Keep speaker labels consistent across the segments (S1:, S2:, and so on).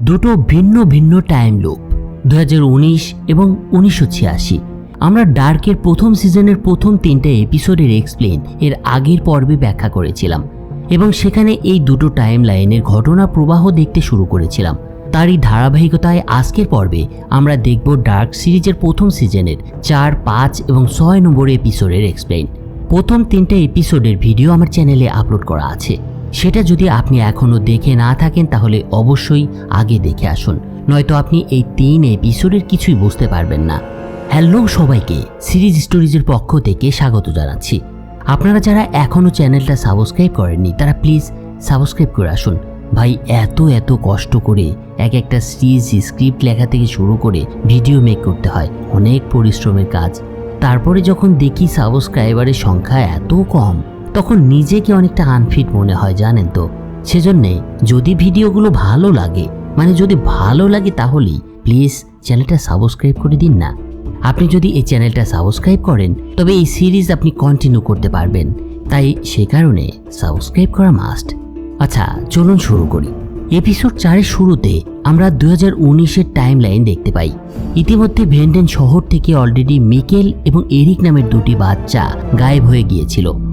S1: দুটো ভিন্ন ভিন্ন টাইম লুপ দু হাজার উনিশ এবং উনিশশো ছিয়াশি। আমরা ডার্কের প্রথম সিজনের প্রথম তিনটে এপিসোডের এক্সপ্লেন এর আগের পর্বে ব্যাখ্যা করেছিলাম এবং সেখানে এই দুটো টাইম লাইনের ঘটনা প্রবাহ দেখতে শুরু করেছিলাম। তারই ধারাবাহিকতায় আজকের পর্বে আমরা দেখব ডার্ক সিরিজের প্রথম সিজনের চার, পাঁচ এবং ছয় নম্বর এপিসোডের এক্সপ্লেন প্রথম তিনটে এপিসোডের ভিডিও আমার চ্যানেলে আপলোড করা আছে। সেটা যদি আপনি এখনও দেখে না থাকেন, তাহলে অবশ্যই আগে দেখে আসুন। নয়তো আপনি এই তিন এপিসোডের কিছুই বুঝতে পারবেন না। হ্যালো সবাইকে সিরিজ স্টোরিজের পক্ষ থেকে স্বাগত জানাচ্ছি। আপনারা যারা এখনও চ্যানেলটা সাবস্ক্রাইব করেননি, তারা প্লিজ সাবস্ক্রাইব করে আসুন। ভাই, এত এত কষ্ট করে এক একটা সিরিজ স্ক্রিপ্ট লেখা থেকে শুরু করে ভিডিও মেক করতে হয়। অনেক পরিশ্রমের কাজ। তারপরে যখন দেখি সাবস্ক্রাইবারের সংখ্যা এত কম তখন নিজেকে অনেকটা আনফিট মনে হয়, জানেন তো। সেজন্যে যদি ভিডিওগুলো ভালো লাগে মানে যদি ভালো লাগে তাহলেই প্লিজ চ্যানেলটা সাবস্ক্রাইব করে দিন না। আপনি যদি এই চ্যানেলটা সাবস্ক্রাইব করেন, তবে এই সিরিজ আপনি কন্টিনিউ করতে পারবেন। তাই সে কারণে সাবস্ক্রাইব করা মাস্ট আচ্ছা চলুন শুরু করি। এপিসোড চারের শুরুতে আমরা দু হাজার উনিশের টাইম লাইন দেখতে পাই। ইতিমধ্যে ভেন্ডেন শহর থেকে অলরেডি মিকেল এবং এরিক নামের দুটি বাচ্চা গায়েব হয়ে গিয়েছিল।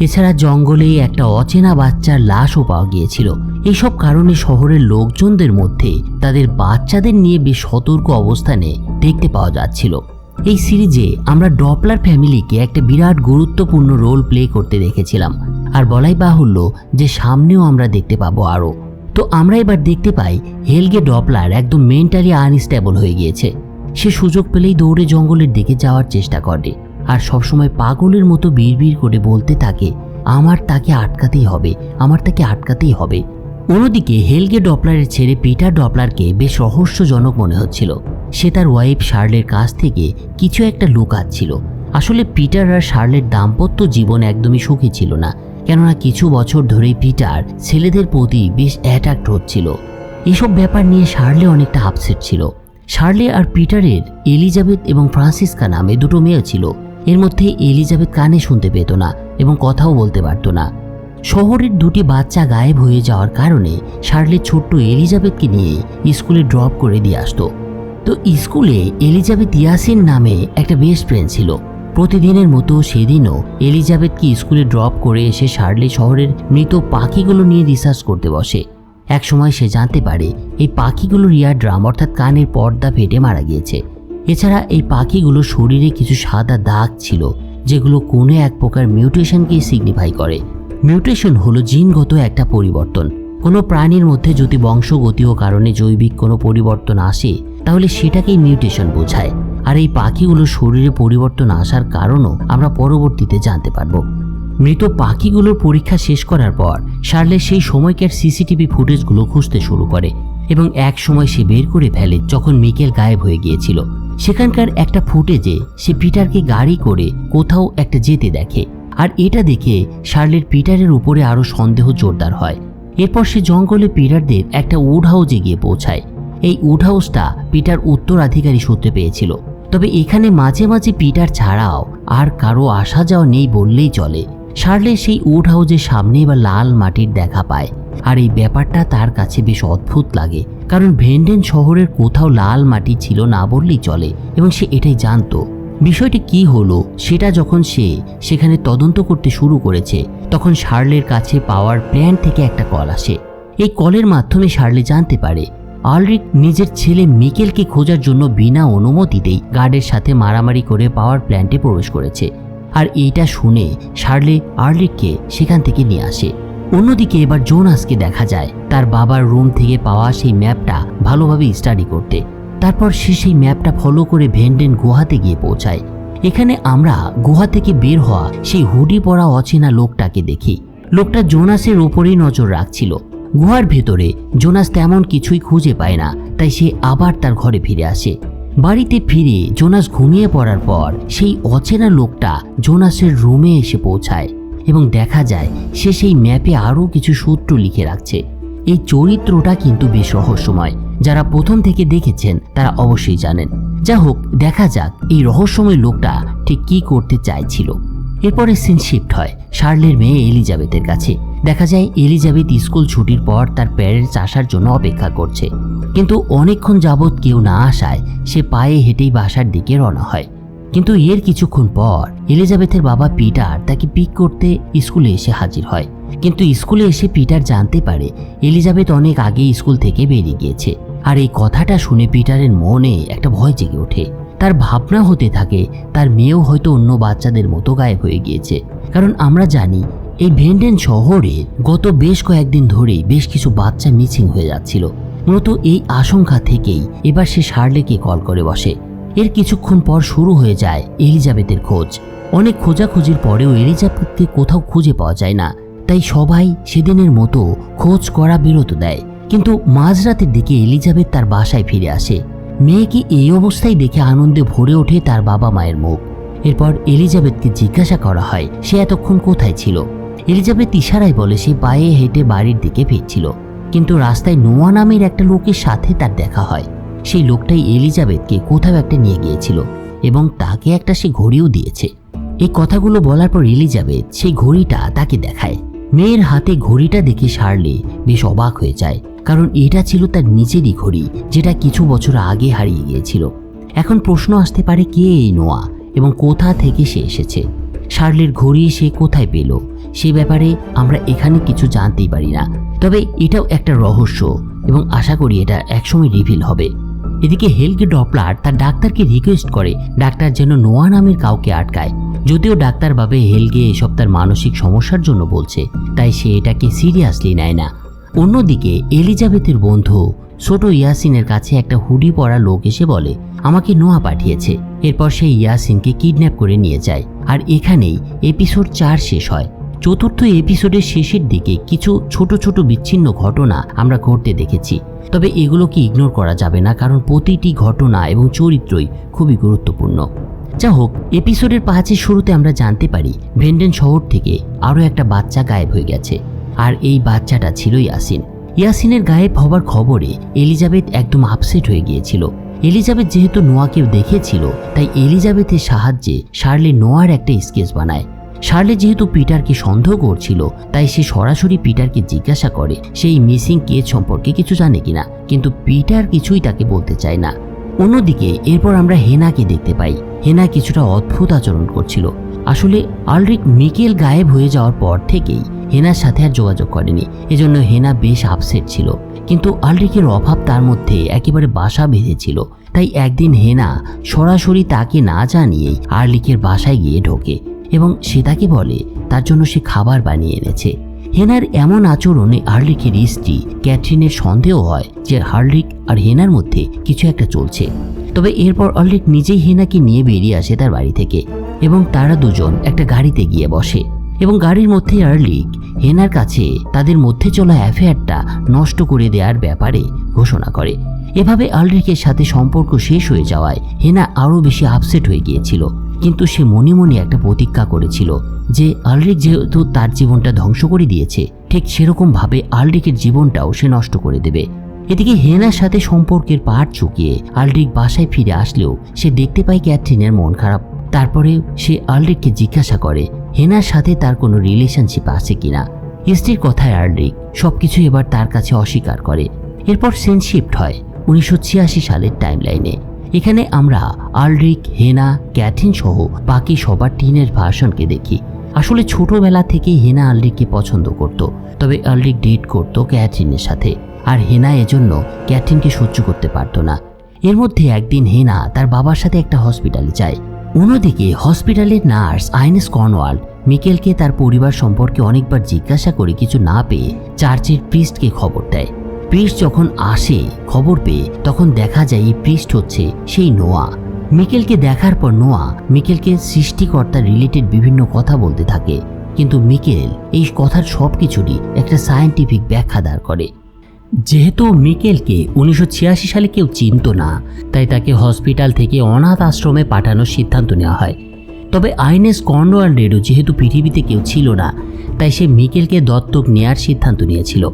S1: এছাড়া জঙ্গলে একটা অচেনা বাচ্চার লাশও পাওয়া গিয়েছিল। এইসব কারণে শহরের লোকজনদের মধ্যে তাদের বাচ্চাদের নিয়ে বেশ সতর্ক অবস্থানে দেখতে পাওয়া যাচ্ছিল। এই সিরিজে আমরা ডপলার ফ্যামিলিকে একটা বিরাট গুরুত্বপূর্ণ রোল প্লে করতে দেখেছিলাম। আর বলাই বাহুল্য যে সামনেও আমরা দেখতে পাবো আরও। তো আমরা এবার দেখতে পাই হেলগে ডপলার একদম মেন্টালি আনস্টেবল হয়ে গিয়েছে। সে সুযোগ পেলেই দৌড়ে জঙ্গলের দিকে যাওয়ার চেষ্টা করে। আর সবসময় পাগলের মতো বিড়বিড় করে বলতে থাকে, আমার তাকে আটকাতেই হবে, আমার তাকে আটকাতেই হবে। অন্যদিকে হেলগে ডপলারের ছেড়ে পিটার ডপলারকে বেশ রহস্যজনক মনে হচ্ছিল। সে তার ওয়াইফ শার্লের কাছ থেকে কিছু একটা লুকাচ্ছিল। আসলে পিটার আর শার্লের দাম্পত্য জীবন একদমই সুখী ছিল না, কেননা কিছু বছর ধরেই পিটার ছেলেদের প্রতি বেশ অ্যাট্রাক্ট হচ্ছিল। এসব ব্যাপার নিয়ে শার্লে অনেকটা আপসেট ছিল। শার্লে আর পিটারের এলিজাবেথ এবং ফ্রান্সিসকা নামে দুটো মেয়ে ছিল। এর মধ্যে এলিজাবেথ কানে শুনতে পেত না এবং কথাও বলতে পারত না। শহরের দুটি বাচ্চা গায়েব হয়ে যাওয়ার কারণে শার্লে ছোট্ট এলিজাবেথকে নিয়ে স্কুলে ড্রপ করে দিয়ে আসতো। তো স্কুলে এলিজাবেথ ইয়াসিন নামে একটা বেস্ট ফ্রেন্ড ছিল। প্রতিদিনের মতো সেদিনও এলিজাবেথকে স্কুলে ড্রপ করে এসে শার্লি শহরের মৃত পাখিগুলো নিয়ে রিসার্চ করতে বসে। একসময় সে জানতে পারে, এই পাখিগুলোর ইয়ার ড্রাম অর্থাৎ কানের পর্দা ফেটে মারা গিয়েছে। এছাড়া এই পাখিগুলোর শরীরে কিছু সাদা দাগ ছিল, যেগুলো কোনো এক প্রকার মিউটেশনকে সিগনিফাই করে। মিউটেশন হলো জিনগত একটা পরিবর্তন। কোনো প্রাণীর মধ্যে যদি বংশগতীয় কারণে জৈবিক কোনো পরিবর্তন আসে, তাহলে সেটাকেই মিউটেশন বোঝায়। আর এই পাখিগুলো শরীরে পরিবর্তন আসার কারণও আমরা পরবর্তীতে জানতে পারব। মৃত পাখিগুলোর পরীক্ষা শেষ করার পর শার্লে সেই সময়কার সিসিটিভি ফুটেজগুলো খুঁজতে শুরু করে। এবং এক সময় সে বের করে ফেলে যখন মিকেল গায়েব হয়ে গিয়েছিল। সেখানকার একটা ফুটেজে সে পিটারকে গাড়ি করে কোথাও একটা যেতে দেখে। আর এটা দেখে শার্লের পিটারের উপরে আরও সন্দেহ জোরদার হয়। এরপর সে জঙ্গলে পিটারদের একটা উড হাউসে গিয়ে পৌঁছায়। এই উড হাউসটা পিটার উত্তরাধিকারী সূত্রে পেয়েছিল। তবে এখানে মাঝে মাঝে পিটার ছাড়াও আর কারও আসা যাওয়া নেই বললেই চলে। শার্লে সেই উড হাউজের সামনে এবার লাল মাটির দেখা পায়। আর এই ব্যাপারটা তার কাছে বেশ অদ্ভুত লাগে, কারণ ভেন্ডেন শহরের কোথাও লাল মাটি ছিল না বললেই চলে, এবং সে এটাই জানতো। বিষয়টি কি হলো, সেটা যখন সে সেখানে তদন্ত করতে শুরু করেছে, তখন শার্লের কাছে পাওয়ার প্ল্যান থেকে একটা কল আসে। এই কলের মাধ্যমে শার্লে জানতে পারে, আলরিক নিজের ছেলে মিকেলকে খোঁজার জন্য বিনা অনুমতিতেই গার্ডের সাথে মারামারি করে পাওয়ার প্ল্যান্টে প্রবেশ করেছে। আর এইটা শুনে শার্লে আর্লিককে সেখান থেকে নিয়ে আসে। অন্যদিকে এবার জোনাসকে দেখা যায়। তার বাবার রুম থেকে পাওয়া সেই ম্যাপটা ভালোভাবে স্টাডি করতে। তারপর সে সেই ম্যাপটা ফলো করে ভেন্ডেন গুহাতে গিয়ে পৌঁছায়। এখানে আমরা গুহা থেকে বের হওয়া সেই হুডি পরা অচেনা লোকটাকে দেখি। লোকটা জোনাসের ওপরেই নজর রাখছিল। গুহার ভেতরে জোনাস তেমন কিছুই খুঁজে পায় না, তাই সে আবার তার ঘরে ফিরে আসে। বাড়িতে ফিরে জোনাস ঘুমিয়ে পড়ার পর সেই অচেনা লোকটা জোনাসের রুমে এসে পৌঁছায়। এবং দেখা যায় সে সেই ম্যাপে আরও কিছু সূত্র লিখে রাখছে। এই চরিত্রটা কিন্তু বেশ রহস্যময়। যারা প্রথম থেকে দেখেছেন, তারা অবশ্যই জানেন। যা হোক, দেখা যাক এই রহস্যময় লোকটা ঠিক কি করতে চাইছিল। এরপরে সিন শিফট হয় শার্লের মেয়ে এলিজাবেথের কাছে। দেখা যায় এলিজাবেথ স্কুল ছুটির পর তার প্যারেন্টস আসার জন্য অপেক্ষা করছে। কিন্তু অনেকক্ষণ যাবৎ কেউ না আসায় সে পায়ে হেঁটেই বাসার দিকে রওনা হয়। কিন্তু এর কিছুক্ষণ পর এলিজাবেথের বাবা পিটার তাকে পিক করতে স্কুলে এসে হাজির হয়। কিন্তু স্কুলে এসে পিটার জানতে পারে এলিজাবেথ অনেক আগে স্কুল থেকে বেরিয়ে গিয়েছে। আর এই কথাটা শুনে পিটারের মনে একটা ভয় জেগে ওঠে। তার ভাবনা হতে থাকে, তার মেয়েও হয়তো অন্য বাচ্চাদের মতো গায়েব হয়ে গিয়েছে। কারণ আমরা জানি, এই ভেন্ডেন শহরে গত বেশ কয়েকদিন ধরেই বেশ কিছু বাচ্চা মিসিং হয়ে যাচ্ছিল। মূলত এই আশঙ্কা থেকেই এবার সে শার্লেকে কল করে বসে। এর কিছুক্ষণ পর শুরু হয়ে যায় এলিজাবেথের খোঁজ। অনেক খোঁজাখুঁজির পরেও এলিজাবেথকে কোথাও খুঁজে পাওয়া যায় না। তাই সবাই সেদিনের মতো খোঁজ করা বিরত দেয় কিন্তু মাঝরাতের দিকে এলিজাবেথ তার বাসায় ফিরে আসে। মেয়েকে এই অবস্থায় দেখে আনন্দে ভরে ওঠে তার বাবা মায়ের মুখ। এরপর এলিজাবেথকে জিজ্ঞাসা করা হয়, সে এতক্ষণ কোথায় ছিল? এলিজাবেথ ইশারায় বলে, সে পায়ে হেঁটে বাড়ির দিকে ফিরছিল। কিন্তু রাস্তায় নোয়া নামের একটা লোকের সাথে তার দেখা হয়। সেই লোকটাই এলিজাবেথকে কোথাও একটা নিয়ে গিয়েছিল এবং তাকে একটা সে ঘড়িও দিয়েছে। এই কথাগুলো বলার পর এলিজাবেথ সেই ঘড়িটা তাকে দেখায়। মেয়ের হাতে ঘড়িটা দেখে সারলে বেশ অবাক হয়ে যায়, কারণ এটা ছিল তার নিজেরই ঘড়ি, যেটা কিছু বছর আগে হারিয়ে গিয়েছিল। এখন প্রশ্ন আসতে পারে কে এই নোয়া এবং কোথা থেকে সে এসেছে? শার্লের ঘড়ি সে কোথায় পেল? সে ব্যাপারে আমরা এখানে কিছু জানতেই পারি না। তবে এটাও একটা রহস্য এবং আশা করি এটা একসময় রিভিল হবে। এদিকে হেলকে ডপলার তার ডাক্তারকে রিকোয়েস্ট করে, ডাক্তার যেন নোয়া নামের কাউকে আটকায়। যদিও ডাক্তার ভাবে হেলগে এসব তার মানসিক সমস্যার জন্য বলছে, তাই সে এটাকে সিরিয়াসলি নেয় না। অন্যদিকে এলিজাবেথের বন্ধু ছোট ইয়াসিনের কাছে একটা হুডি পরা লোক এসে বলে, আমাকে নোয়া পাঠিয়েছে। এরপর সে ইয়াসিনকে কিডন্যাপ করে নিয়ে যায়। আর এখানেই এপিসোড চার শেষ হয়। চতুর্থ এপিসোডের শেষের দিকে কিছু ছোট ছোট বিচ্ছিন্ন ঘটনা আমরা ঘটতে দেখেছি। তবে এগুলোকে ইগনোর করা যাবে না, কারণ প্রতিটি ঘটনা এবং চরিত্রই খুবই গুরুত্বপূর্ণ। যা হোক, এপিসোডের পাঁচের শুরুতে আমরা জানতে পারি, ভেন্ডেন শহর থেকে আরও একটা বাচ্চা গায়েব হয়ে গেছে। আর এই বাচ্চাটা ছিল ইয়াসিন। ইয়াসিনের গায়েব হবার খবরে এলিজাবেথ একদম আপসেট হয়ে গিয়েছিল। এলিজাবেথ যেহেতু নোয়াকে দেখেছিল, তাই এলিজাবেথের সাহায্যে শার্লি নোয়ার একটা স্কেচ বানায়। শার্লে যেহেতু পিটারকে সন্দেহ করছিল, তাই সে সরাসরি পিটারকে জিজ্ঞাসা করে, সেই মিসিং কেস সম্পর্কে কিছু জানে কিনা? কিন্তু পিটার কিছুই তাকে বলতে চায় না। অন্যদিকে, এরপর আমরা হেনাকে দেখতে পাই। হেনা কিছুটা অদ্ভুত আচরণ করছিল। আসলে, আলরিক মিকেল গায়েব হয়ে যাওয়ার পর থেকেই হেনার সাথে আর যোগাযোগ করেনি। এজন্য হেনা বেশ আপসেট ছিল। কিন্তু আলরিকের অভাব তার মধ্যে একেবারে বাসা বেঁধেছিল তাই একদিন হেনা সরাসরি তাকে না জানিয়েই আর্লিকের বাসায় গিয়ে ঢোকে। এবং সে তাকে বলে, তার জন্য সে খাবার বানিয়ে এনেছে। হেনার এমন আচরণে হার্লিকের স্ত্রী ক্যাথরিনের সন্দেহ হয় যে হার্লিক আর হেনার মধ্যে কিছু একটা চলছে। তবে এরপর অর্লিক নিজেই হেনাকে নিয়ে বেরিয়ে আসে তার বাড়ি থেকে এবং তারা দুজন একটা গাড়িতে গিয়ে বসে এবং গাড়ির মধ্যে আর্লিক হেনার কাছে তাদের মধ্যে চলা অ্যাফেয়ারটা নষ্ট করে দেওয়ার ব্যাপারে ঘোষণা করে। এভাবে আলরিকের সাথে সম্পর্ক শেষ হয়ে যাওয়ায় হেনা আরও বেশি আপসেট হয়ে গিয়েছিল। কিন্তু সে মনে মনে একটা প্রতিজ্ঞা করেছিল যে আলরিক যেহেতু তার জীবনটা ধ্বংস করে দিয়েছে, ঠিক সেরকম ভাবে আলরিকের জীবনটাও সে নষ্ট করে দেবে। এদিকে হেনার সাথে সম্পর্কের পাট চুকিয়ে আলরিক বাসায় ফিরে আসলেও সে দেখতে পায় ক্যাথরিনের মন খারাপ। তারপরে সে আলরিককে জিজ্ঞাসা করে, হেনার সাথে তার কোনো রিলেশনশিপ আছে কিনা? স্ত্রীর কথায় আলরিক সবকিছু এবার তার কাছে অস্বীকার করে। এরপর সেন শিফট হয় উনিশশো ছিয়াশি সালের টাইমলাইনে। এখানে আমরা আলরিক, হেনা, ক্যাথিন সহ বাকি সবার টিনের ভার্সনকে দেখি। আসলে ছোটবেলা থেকেই হেনা আলরিককে পছন্দ করত, তবে আলরিক ডেট করত ক্যাথরিনের সাথে। আর হেনা এজন্য ক্যাথরিনকে সহ্য করতে পারত না। এর মধ্যে একদিন হেনা তার বাবার সাথে একটা হসপিটালে যায়। অন্যদিকে হসপিটালের নার্স আইনেস কর্নওয়াল মিকেলকে তার পরিবার সম্পর্কে অনেকবার জিজ্ঞাসা করে কিছু না পেয়ে চার্চের প্রিস্টকে খবর দেয়। প্রিস্ট যখন আসে, খবর পেয়ে, তখন দেখা যায় এই প্রিস্ট হচ্ছে সেই নোয়া। মিকেলকে দেখার পর নোয়া মিকেলকে সৃষ্টিকর্তা রিলেটেড বিভিন্ন কথা বলতে থাকে। কিন্তু মিকেল এই কথার সব কিছুরই একটা সায়েন্টিফিক ব্যাখ্যা দাঁড় করে। যেহেতু মিকেলকে উনিশশো ছিয়াশি সালে কেউ চিনত না, তাই তাকে হসপিটাল থেকে অনাথ আশ্রমে পাঠানোর সিদ্ধান্ত নেওয়া হয়। তবে আইনেস কর্নওয়াল্ডেরও যেহেতু পৃথিবীতে কেউ ছিল না, তাই সে মিকেলকে দত্তক নেয়ার সিদ্ধান্ত নিয়েছিল।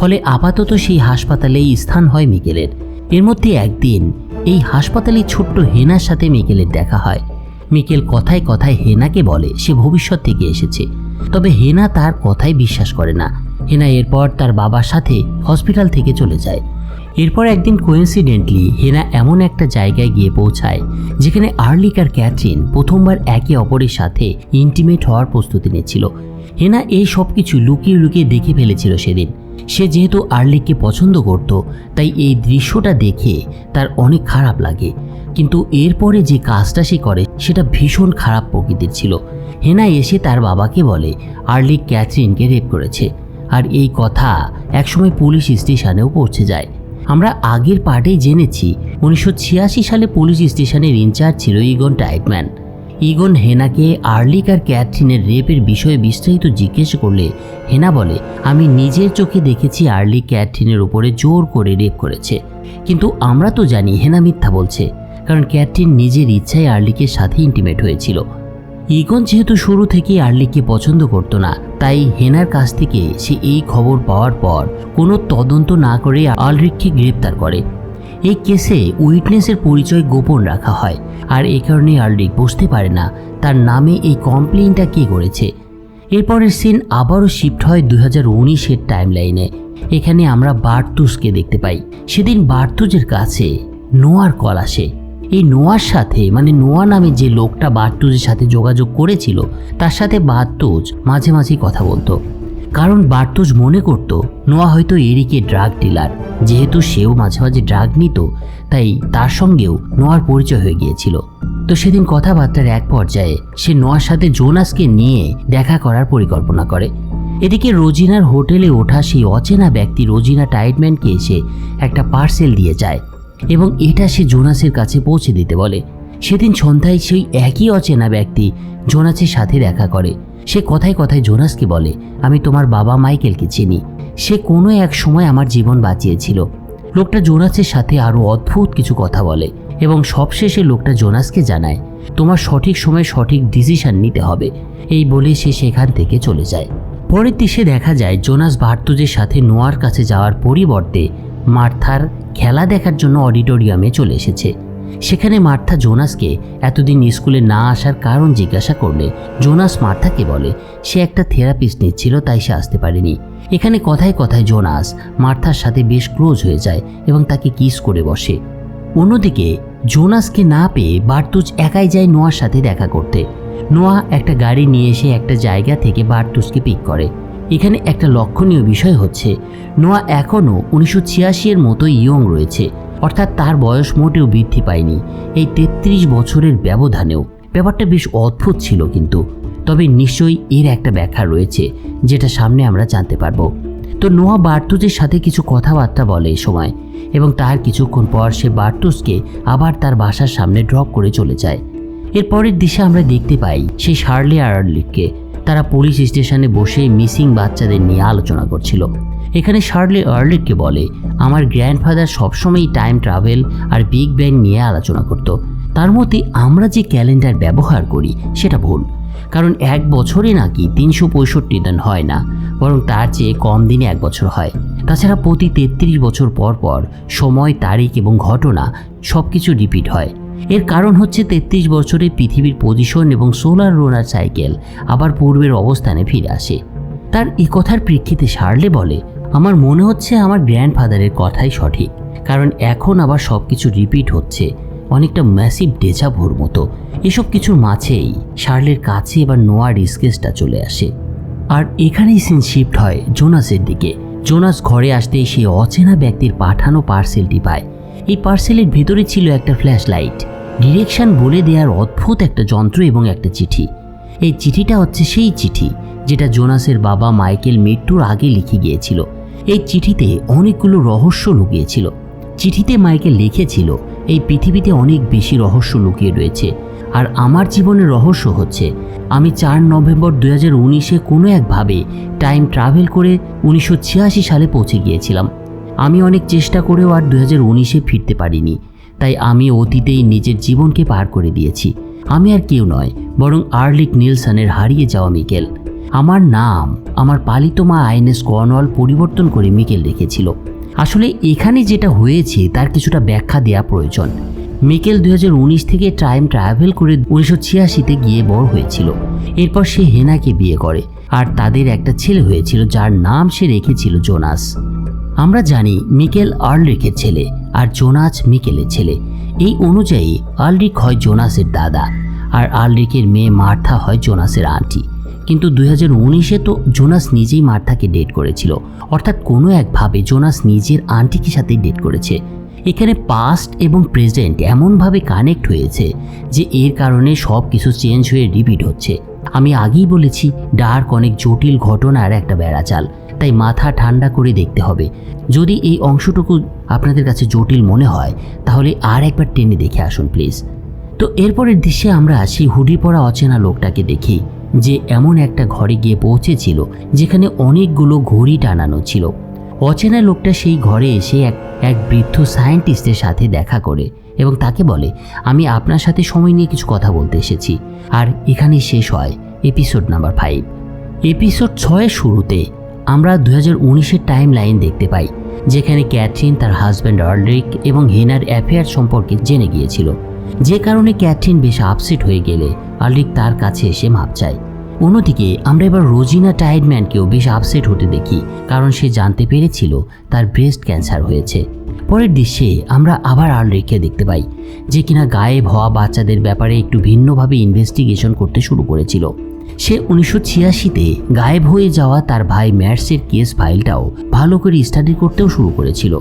S1: ফলে আপাতত সেই হাসপাতালেই স্থান হয় মিকেলের। এর মধ্যে একদিন এই হাসপাতালে ছোট্ট হেনার সাথে মিকেলের দেখা হয়। মিকেল কথায় কথায় হেনাকে বলে, সে ভবিষ্যৎ থেকে এসেছে। তবে হেনা তার কথায় বিশ্বাস করে না। হেনা এরপর তার বাবার সাথে হসপিটাল থেকে চলে যায়। এরপর একদিন কোইন্সিডেন্টলি হেনা এমন একটা জায়গায় গিয়ে পৌঁছায়, যেখানে আর্লিক আর ক্যাথরিন প্রথমবার একে অপরের সাথে ইন্টিমেট হওয়ার প্রস্তুতি নিচ্ছিল। হেনা এই সব কিছু লুকিয়ে লুকিয়ে দেখে ফেলেছিল সেদিন। সে যেহেতু আর্লিককে পছন্দ করত, তাই এই দৃশ্যটা দেখে তার অনেক খারাপ লাগে। কিন্তু এরপরে যে কাজটা সে করে, সেটা ভীষণ খারাপ প্রকৃতির ছিল। হেনা এসে তার বাবাকে বলে, আর্লিক ক্যাথরিনকে রেপ করেছে। আর এই কথা একসময় পুলিশ স্টেশনেও পৌঁছে যায়। আমরা আগের পার্টেই জেনেছি, উনিশশো ছিয়াশি সালে পুলিশ স্টেশনের ইনচার্জ ছিল ইগন টাইটম্যান। ইগন হেনাকে আর্লিক আর ক্যাথরিনের রেপের বিষয়ে বিস্তারিত জিজ্ঞেস করলে হেনা বলে, আমি নিজের চোখে দেখেছি আর্লিক ক্যাথরিনের উপরে জোর করে রেপ করেছে। কিন্তু আমরা তো জানি হেনা মিথ্যা বলছে, কারণ ক্যাথরিন নিজের ইচ্ছায় আর্লিকের সাথে ইন্টিমেট হয়েছিল। ইগন যেহেতু শুরু থেকেই আর্লিককে পছন্দ করতো না, তাই হেনার কাছ থেকে সে এই খবর পাওয়ার পর কোনো তদন্ত না করে আলরিককে গ্রেপ্তার করে। এই কেসে উইটনেসের পরিচয় গোপন রাখা হয়, আর এই কারণে আলরিক বুঝতে পারে না তার নামে এই কমপ্লেনটা কে করেছে। এরপরের সিন আবারও শিফট হয় দুই হাজার উনিশের টাইম লাইনে এখানে আমরা বার্তুসকে দেখতে পাই। সেদিন বার্তুজের কাছে নোয়ার কল আসে। এই নোয়ার সাথে মানে নোয়া নামে যে লোকটা বার্তুজের সাথে যোগাযোগ করেছিল, তার সাথে বার্তুজ মাঝে মাঝে কথা বলতো। কারণ বার্তুজ মনে করত নোয়া হয়তো এরিকে ড্রাগ ডিলার, যেহেতু সেও মাঝে মাঝে ড্রাগ নিত, তাই তার সঙ্গেও নোয়ার পরিচয় হয়ে গিয়েছিল। তো সেদিন কথাবার্তার এক পর্যায়ে সে নোয়ার সাথে জোনাসকে নিয়ে দেখা করার পরিকল্পনা করে। এদিকে রোজিনার হোটেলে ওঠা সেই অচেনা ব্যক্তি রোজিনা টাইটম্যানকে এসে একটা পার্সেল দিয়ে যায় এবং এটা সে জোনাসের কাছে পৌঁছে দিতে বলে। সেদিন সন্ধ্যায় সেই একই অচেনা ব্যক্তি জোনাসের সাথে দেখা করে। সে কথায় কথায় জোনাসকে বলে, আমি তোমার বাবা মাইকেলকে চিনি। সে কোনো এক সময় আমার জীবন বাঁচিয়েছিল। লোকটা জোনাসের সাথে আরও অদ্ভুত কিছু কথা বলে এবং সবশেষে লোকটা জোনাসকে জানায়, তোমার সঠিক সময়ে সঠিক ডিসিশন নিতে হবে। এই বলে সে সেখান থেকে চলে যায়। পরের দিশে দেখা যায়, জোনাস ভার্তুজের সাথে নোয়ার কাছে যাওয়ার পরিবর্তে মার্থার খেলা দেখার জন্য অডিটোরিয়ামে চলে এসেছে। সেখানে মার্থা জোনাসকে এতদিন স্কুলে না আসার কারণ জিজ্ঞাসা করলে, জোনাস মার্থাকে বলে, সে একটা থেরাপিস্ট নিচ্ছিল, তাই সে আসতে পারেনি। এখানে কথায় কথায় জোনাস মার্থার সাথে বেশ ক্লোজ হয়ে যায় এবং তাকে কিস করে বসে। অন্যদিকে, জোনাসকে না পেয়ে বার্তুজ একাই যায় নোয়ার সাথে দেখা করতে। নোয়া একটা গাড়ি নিয়ে এসে একটা জায়গা থেকে বার্তুজকে পিক করে। এখানে একটা লক্ষণীয় বিষয় হচ্ছে, নোয়া এখনও উনিশশো ছিয়াশি এর মতো ইয়ং রয়েছে। অর্থাৎ তার বয়স মোটেও বৃদ্ধি পায়নি। এই তেত্রিশ বছরের ব্যবধানেও। ব্যাপারটা বেশ অদ্ভুত ছিল কিন্তু। তবে নিশ্চয়ই এর একটা ব্যাখ্যা রয়েছে, যেটা সামনে আমরা জানতে পারব। তো নোয়া বার্তুজের সাথে কিছু কথাবার্তা বলে এই সময়, এবং তার কিছুক্ষণ পর সে বার্তুসকে আবার তার বাসার সামনে ড্রপ করে চলে যায়। এরপরের দিশে আমরা দেখতে পাই, সেই শার্লি আর্লিককে তারা পুলিশ স্টেশনে বসে মিসিং বাচ্চাদের নিয়ে আলোচনা করছিল। এখানে শার্লি আর্লিককে বলে, আমার গ্র্যান্ডফাদার সবসময়ই টাইম ট্রাভেল আর বিগ ব্যাং নিয়ে আলোচনা করত। তার মতে আমরা যে ক্যালেন্ডার ব্যবহার করি, সেটা ভুল। কারণ এক বছরে নাকি তিনশো পঁয়ষট্টি দিন হয় না, বরং তার চেয়ে কম দিনে এক বছর হয়। তাছাড়া প্রতি তেত্রিশ বছর পর পর সময়, তারিখ এবং ঘটনা সব কিছু রিপিট হয়। এর কারণ হচ্ছে তেত্রিশ বছরে পৃথিবীর পজিশন এবং সোলার রোনার সাইকেল আবার পূর্বের অবস্থানে ফিরে আসে। তার এ কথার প্রেক্ষিতে সারলে বলে আমার মনে হচ্ছে আমার গ্র্যান্ডফাদারের কথাই সঠিক, কারণ এখন আবার সব কিছু রিপিট হচ্ছে, অনেকটা ম্যাসিভ ডেজাভোর মতো। এসব কিছুর মাঝেই শার্লের কাছে এবার নোয়া স্কেচটা চলে আসে। আর এখানেই সিন শিফট হয় জোনাসের দিকে। জোনাস ঘরে আসতেই সে অচেনা ব্যক্তির পাঠানো পার্সেলটি পায়। এই পার্সেলের ভেতরে ছিল একটা ফ্ল্যাশ লাইট ডিরেকশন বলে দেওয়ার অদ্ভুত একটা যন্ত্র এবং একটা চিঠি। এই চিঠিটা হচ্ছে সেই চিঠি, যেটা জোনাসের বাবা মাইকেল মৃত্যুর আগে লিখে গিয়েছিল। এই চিঠিতে অনেকগুলো রহস্য লুকিয়েছিল। চিঠিতে মাইকেল লিখেছিল, এই পৃথিবীতে অনেক বেশি রহস্য লুকিয়ে রয়েছে। আর আমার জীবনের রহস্য হচ্ছে, আমি চার নভেম্বর দু হাজার উনিশে কোনো একভাবে টাইম ট্রাভেল করে উনিশশো ছিয়াশি সালে পৌঁছে গিয়েছিলাম। আমি অনেক চেষ্টা করেও আর দু হাজার উনিশে ফিরতে পারিনি। তাই আমি অতীতেই নিজের জীবনকে পার করে দিয়েছি। আমি আর কেউ নয়, বরং আর্লিক নিলসনের হারিয়ে যাওয়া মিকেল। আমার নাম, আমার পালিত মা আইনেস কর্নওয়াল পরিবর্তন করে মিকেল রেখেছিল। আসলে এখানে যেটা হয়েছে, তার কিছুটা ব্যাখ্যা দেওয়া প্রয়োজন। মিকেল দুই হাজার উনিশ থেকে টাইম ট্রাভেল করে উনিশশো ছিয়াশিতে গিয়ে বড় হয়েছিল। এরপর সে হেনাকে বিয়ে করে, আর তাদের একটা ছেলে হয়েছিল, যার নাম সে রেখেছিল জোনাস। আমরা জানি, মিকেল আর্লরিকের ছেলে, আর জোনাস মিকেলের ছেলে। এই অনুযায়ী আর্লরিক হয় জোনাসের দাদা, আর আর্লরিকের মেয়ে মার্থা হয় জোনাসের আন্টি। কিন্তু দুই হাজার উনিশে তো জোনাস নিজেই মার্থাকে ডেট করেছিল। অর্থাৎ কোনো একভাবে জোনাস নিজের আন্টিকে সাথে ডেট করেছে। এখানে পাস্ট এবং প্রেজেন্ট এমনভাবে কানেক্ট হয়েছে যে এর কারণে সব কিছু চেঞ্জ হয়ে রিপিট হচ্ছে। আমি আগেই বলেছি ডার্ক অনেক জটিল ঘটনার একটা বেড়াচাল, তাই মাথা ঠান্ডা করে দেখতে হবে। যদি এই অংশটুকু আপনাদের কাছে জটিল মনে হয়, তাহলে আর একবার টেনে দেখে আসুন প্লিজ তো এরপরের দৃশ্যে আমরা সেই হুডি পরা অচেনা লোকটাকে দেখি যে এমন একটা ঘরে গিয়ে পৌঁছেছিল, যেখানে অনেকগুলো ঘড়ি টানানো ছিল। অচেনা লোকটা সেই ঘরে এসে এক এক বৃদ্ধ সায়েন্টিস্টের সাথে দেখা করে এবং তাকে বলে, আমি আপনার সাথে সময় নিয়ে কিছু কথা বলতে এসেছি। আর এখানেই শেষ হয় এপিসোড নাম্বার ফাইভ এপিসোড ছয়ের শুরুতে আমরা দু হাজার উনিশের টাইম লাইন দেখতে পাই, যেখানে ক্যাথরিন তার হাজব্যান্ড আর্ডরিক এবং হেনার অ্যাফেয়ার সম্পর্কে জেনে গিয়েছিল। যে কারণে ক্যাথরিন বেশ আপসেট হয়ে গেলে আর্লিক তার কাছে এসে মাপ চায়। অন্যদিকে, আমরা এবার রোজিনা টাইডম্যানকেও বেশ আপসেট হতে দেখি, কারণ সে জানতে পেরেছিল তার ব্রেস্ট ক্যান্সার হয়েছে। পরের দৃশ্যে আমরা আবার আর্লিককে দেখতে পাই, যে কিনা গায়েব হওয়া বাচ্চাদের ব্যাপারে একটু ভিন্নভাবে ইনভেস্টিগেশন করতে শুরু করেছিল। সে উনিশশো ছিয়াশিতে গায়েব হয়ে যাওয়া তার ভাই ম্যাটসের কেস ফাইলটাও ভালো করে স্টাডি করতেও শুরু করেছিল।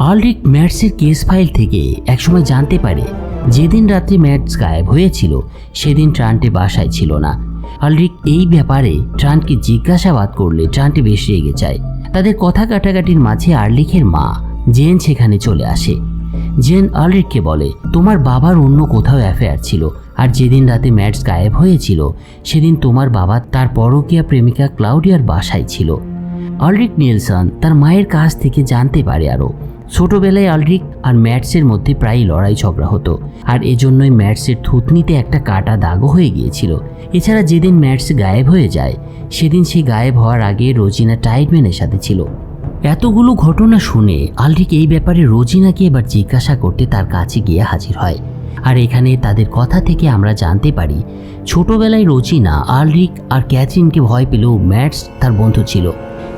S1: আলরিক ম্যাটসের কেস ফাইল থেকে একসময় জানতে পারে যেদিন রাত্রে ম্যাটস গায়েব হয়েছিল, সেদিন ট্রান্টে বাসায় ছিল না। আলরিক এই ব্যাপারে ট্রান্টকে জিজ্ঞাসাবাদ করলে ট্রান্টে বেশ রেগে যায়। তাদের কথা কাটাকাটির মাঝে আর্লিকের মা জেন সেখানে চলে আসে। জেন আলরিককে বলে, তোমার বাবার অন্য কোথাও অ্যাফেয়ার ছিল আর যেদিন রাতে ম্যাটস গায়েব হয়েছিল, সেদিন তোমার বাবা তার পরকীয়া প্রেমিকা ক্লাউডিয়ার বাসায় ছিল। আলরিক নিলসন তার মায়ের কাছ থেকে জানতে পারে আরও। ছোটবেলায় আলরিক আর ম্যাটসের মধ্যে প্রায়ই লড়াই ঝগড়া হতো। আর এজন্যই ম্যাটসের থুতনিতে একটা কাটা দাগও হয়ে গিয়েছিল। এছাড়া যেদিন ম্যাটস গায়েব হয়ে যায়, সেদিন সে গায়েব হওয়ার আগে রোজিনা টাইডম্যানের সাথে ছিল। এতগুলো ঘটনা শুনে আলরিক এই ব্যাপারে রোজিনাকে এবার জিজ্ঞাসা করতে তার কাছে গিয়ে হাজির হয়। আর এখানে তাদের কথা থেকে আমরা জানতে পারি, ছোটবেলায় রোজিনা আলরিক আর ক্যাথরিনকে ভয় পেলেও ম্যাটস তার বন্ধু ছিল।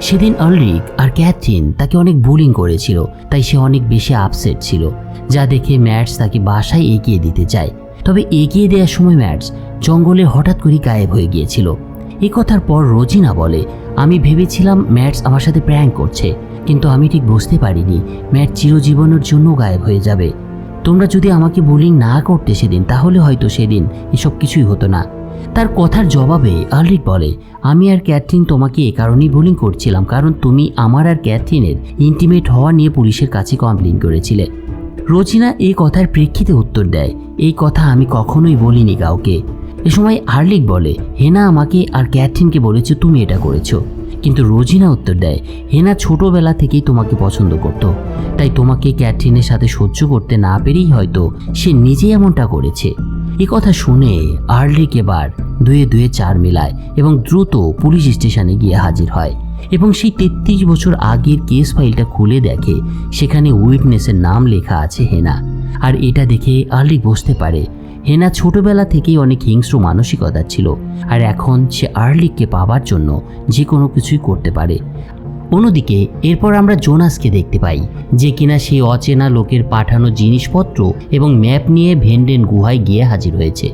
S1: সেদিন আলরিক আর ক্যাথরিন তাকে অনেক বুলিং করেছিল, তাই সে অনেক বেশি আপসেট ছিল, যা দেখে ম্যাটস তাকে বাসায় এগিয়ে দিতে চায়। তবে এগিয়ে দেওয়ার সময় ম্যাটস জঙ্গলে হঠাৎ করে গায়েব হয়ে গিয়েছিল। এ কথার পর রোজিনা বলে, আমি ভেবেছিলাম ম্যাটস আমার সাথে প্র্যাঙ্ক করছে, কিন্তু আমি ঠিক বুঝতে পারিনি ম্যাট চিরজীবনের জন্য গায়েব হয়ে যাবে। তোমরা যদি আমাকে বুলিং না করতে সেদিন, তাহলে হয়তো সেদিন এসব কিছুই হতো না। তার কথার জবাবে আলরিক বলে, আমি আর ক্যাথরিন তোমাকে এ কারণেই বুলিং করছিলাম, কারণ তুমি আমার আর ক্যাথরিনের ইন্টিমেট হওয়া নিয়ে পুলিশের কাছে কমপ্লেন করেছিলে। রোজিনা এই কথার প্রেক্ষিতে উত্তর দেয়, এই কথা আমি কখনোই বলিনি কাউকে। এ সময় আর্লিক বলে, হেনা আমাকে আর ক্যাথরিনকে বলেছে তুমি এটা করেছ। কিন্তু রোজিনা উত্তর দেয়, হেনা ছোটবেলা থেকেই তোমাকে পছন্দ করত, তাই তোমাকে ক্যাথরিনের সাথে সহ্য করতে না পেরেই হয়তো সে নিজেই এমনটা করেছে। কথা শুনে আর্লিক এবার দুয়ে দুয়ে চার মেলায় এবং দ্রুত পুলিশ স্টেশনে গিয়ে হাজির হয় এবং সেই তেত্রিশ বছর আগের কেস ফাইলটা খুলে দেখে সেখানে উইটনেসের নাম লেখা আছে হেনা। আর এটা দেখে আর্লিক বুঝতে পারে, হেনা ছোটবেলা থেকেই অনেক হিংস্র মানসিকতা ছিল। আর এখন সে আর্লিককে পাবার জন্য যে কোনো কিছুই করতে পারে। অন্যদিকে, এরপর আমরা জোনাসকে দেখতে পাই, যে কিনা সেই অচেনা লোকের পাঠানো জিনিসপত্র এবং ম্যাপ নিয়ে ভেন্ডেন গুহায় গিয়ে হাজির হয়েছে।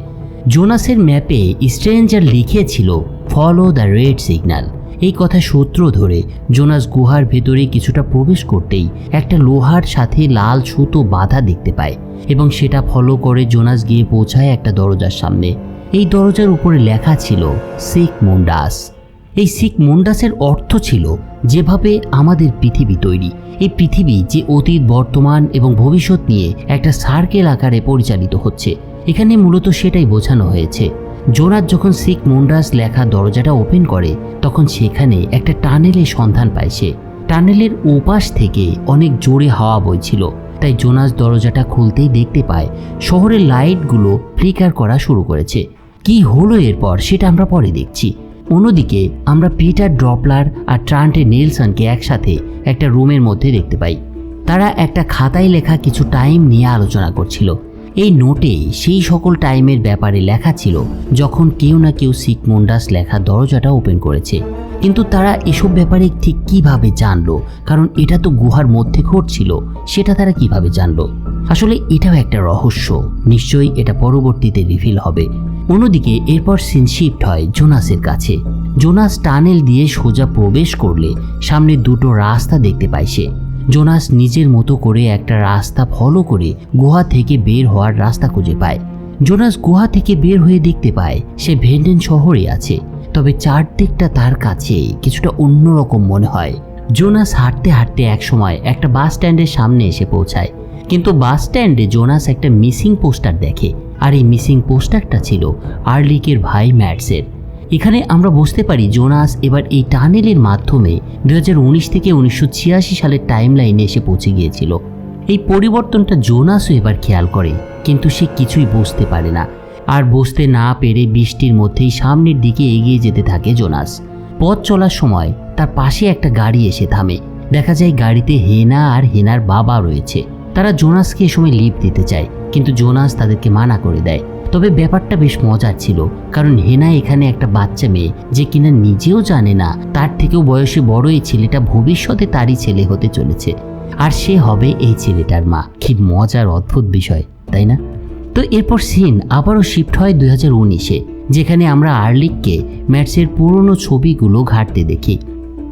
S1: জোনাসের ম্যাপে স্ট্রেঞ্জার লিখেছিল ফলো দ্য রেড সিগন্যাল এই কথা সূত্র ধরে জোনাস গুহার ভেতরে কিছুটা প্রবেশ করতেই একটা লোহার সাথে লাল সুতো বাঁধা দেখতে পায় এবং সেটা ফলো করে জোনাস গিয়ে পৌঁছায় একটা দরজার সামনে। এই দরজার উপরে লেখা ছিল সিক মুন্ডাস এই শিখ মুন্ডাসের অর্থ ছিল যেভাবে আমাদের পৃথিবী তৈরি। এই পৃথিবী যে অতীত, বর্তমান এবং ভবিষ্যৎ নিয়ে একটা সার্কেল আকারে পরিচালিত হচ্ছে। এখানে মূলত সেটাই বোঝানো হয়েছে। জোনাস যখন শিখ মুন্ডাস লেখা দরজাটা ওপেন করে, তখন সেখানে একটা টানেলের সন্ধান পায় সে। টানেলের ওপাশ থেকে অনেক জোরে হাওয়া বইছিল, তাই জোনাস দরজাটা খুলতেই দেখতে পায় শহরের লাইটগুলো ফ্লিকার করা শুরু করেছে। কি হলো এরপর, সেটা আমরা পরে দেখছি। অন্যদিকে, আমরা পিটার ড্রপলার আর ট্রান্টে নেলসনকে একসাথে একটা রুমের মধ্যে দেখতে পাই। তারা একটা খাতায় লেখা কিছু টাইম নিয়ে আলোচনা করছিল। এই নোটে সেই সকল টাইমের ব্যাপারে লেখা ছিল যখন কেউ না কেউ সিকমুন্ডাস লেখা দরজাটা ওপেন করেছে। কিন্তু তারা এসব ব্যাপারে ঠিক কীভাবে জানলো? কারণ এটা তো গুহার মধ্যে ঘটছিল, সেটা তারা কীভাবে জানলো? আসলে এটাও একটা রহস্য। নিশ্চয়ই এটা পরবর্তীতে রিভিল হবে। অন্যদিকে এরপর সিন শিফট হয় জোনাসের কাছে। জোনাস টানেল দিয়ে সোজা প্রবেশ করলে সামনে দুটো রাস্তা দেখতে পায় সে। জোনাস নিজের মতো করে একটা রাস্তা ফলো করে গুহা থেকে বের হওয়ার রাস্তা খুঁজে পায়। জোনাস গুহা থেকে বের হয়ে দেখতে পায়, সে ভেন্ডেন শহরে আছে, তবে চারদিকটা তার কাছে কিছুটা অন্যরকম মনে হয়। জোনাস হাঁটতে হাঁটতে একসময় একটা বাস স্ট্যান্ডের সামনে এসে পৌঁছায়। কিন্তু বাস স্ট্যান্ডে জোনাস একটা মিসিং পোস্টার দেখে, আর এই মিসিং পোস্টারটা ছিল আর্লিকের ভাই ম্যাটসের। এখানে আমরা বুঝতে পারি জোনাস এবার এই টানেলের মাধ্যমে দুই হাজার উনিশ থেকে উনিশশো ছিয়াশি সালের টাইম লাইনে এসে পৌঁছে গিয়েছিল। এই পরিবর্তনটা জোনাসও এবার খেয়াল করে, কিন্তু সে কিছুই বুঝতে পারে না। আর বুঝতে না পেরে বৃষ্টির মধ্যেই সামনের দিকে এগিয়ে যেতে থাকে জোনাস। পথ চলার সময় তার পাশে একটা গাড়ি এসে থামে। দেখা যায় গাড়িতে হেনা আর হেনার বাবা রয়েছে। তারা জোনাসকে এ সময় লিফট দিতে চায়, কিন্তু জোনাস তাদেরকে মানা করে দেয়। তবে ব্যাপারটা বেশ মজার ছিল, কারণ হেনা এখানে একটা বাচ্চা মেয়ে যে কিনা নিজেও জানে না, তার থেকেও বয়সে বড় এই ছেলেটা ভবিষ্যতে তারই ছেলে হতে চলেছে। আর সে হবে এই ছেলেটার মা। কি মজার অদ্ভুত বিষয়, তাই না? তো এরপর সিন আবারও শিফট হয় দুই হাজার উনিশে, যেখানে আমরা আর্লিককে ম্যাটসের পুরনো ছবিগুলো ঘাটতে দেখি।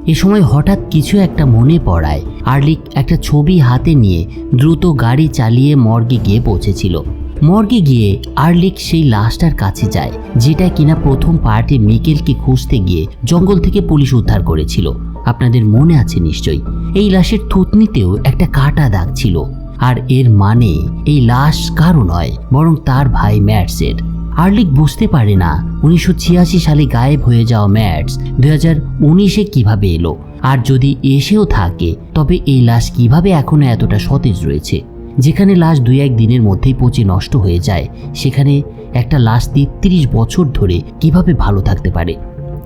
S1: এ সময় হঠাৎ কিছু একটা মনে পড়ায়। আর্লিক একটা ছবি হাতে নিয়ে দ্রুত গাড়ি চালিয়ে মর্গে গিয়ে পৌঁছেছিল। মর্গে গিয়ে আর্লিক সেই লাশটার কাছে যায়, যেটা কিনা প্রথম পার্টি মিকেলকে খুঁজতে গিয়ে জঙ্গল থেকে পুলিশ উদ্ধার করেছিল। আপনাদের মনে আছে নিশ্চয়ই। এই লাশের থুতনিতেও একটা কাটা দাগ ছিল। আর এর মানে এই লাশ কারও নয়, বরং তার ভাই ম্যাটসের। আর্লিক বুঝতে পারে না উনিশশো ছিয়াশি সালে গায়েব হয়ে যাওয়া ম্যাটস দুই হাজার উনিশে কীভাবে এলো। আর যদি এসেও থাকে, তবে এই লাশ কীভাবে এখনও এতটা সতেজ রয়েছে? যেখানে লাশ দুই এক দিনের মধ্যেই পচে নষ্ট হয়ে যায়, সেখানে একটা লাশ তেত্রিশ বছর ধরে কীভাবে ভালো থাকতে পারে?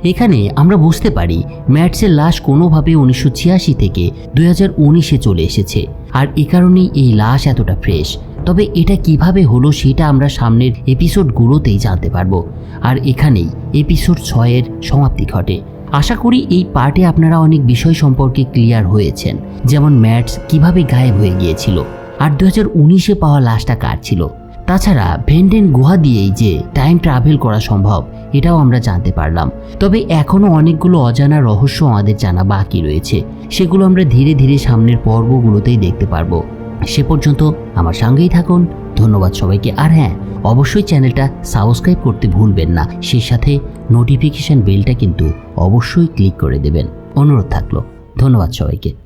S1: এখানে আমরা বুঝতে পারি ম্যাটসের লাশ কোনোভাবে উনিশশো ছিয়াশি থেকে দুই হাজার উনিশে চলে এসেছে, আর এ কারণেই এই লাশ এতটা ফ্রেশ। তবে এটা কীভাবে হলো সেটা আমরা সামনের এপিসোডগুলোতেই জানতে পারব, আর এখানেই এপিসোড ছয়ের সমাপ্তি ঘটে। আশা করি এই পার্টে আপনারা অনেক বিষয় সম্পর্কে ক্লিয়ার হয়েছেন, যেমন ম্যাটস কীভাবে গায়েব হয়ে গিয়েছিল। আর দু হাজার উনিশে পাওয়া লাশটা কার ছিল? তাছাড়া ভেন্ডেন গুহা দিয়েই যে টাইম ট্রাভেল করা সম্ভব, এটাও আমরা জানতে পারলাম। তবে এখনও অনেকগুলো অজানা রহস্য আমাদের জানা বাকি রয়েছে। সেগুলো আমরা ধীরে ধীরে সামনের পর্বগুলোতেই দেখতে পারব। সে পর্যন্ত আমার সঙ্গেই থাকুন। ধন্যবাদ সবাইকে। আর হ্যাঁ অবশ্যই চ্যানেলটা সাবস্ক্রাইব করতে ভুলবেন না। সেই সাথে নোটিফিকেশান বেলটা কিন্তু অবশ্যই ক্লিক করে দেবেন। অনুরোধ থাকল। ধন্যবাদ সবাইকে।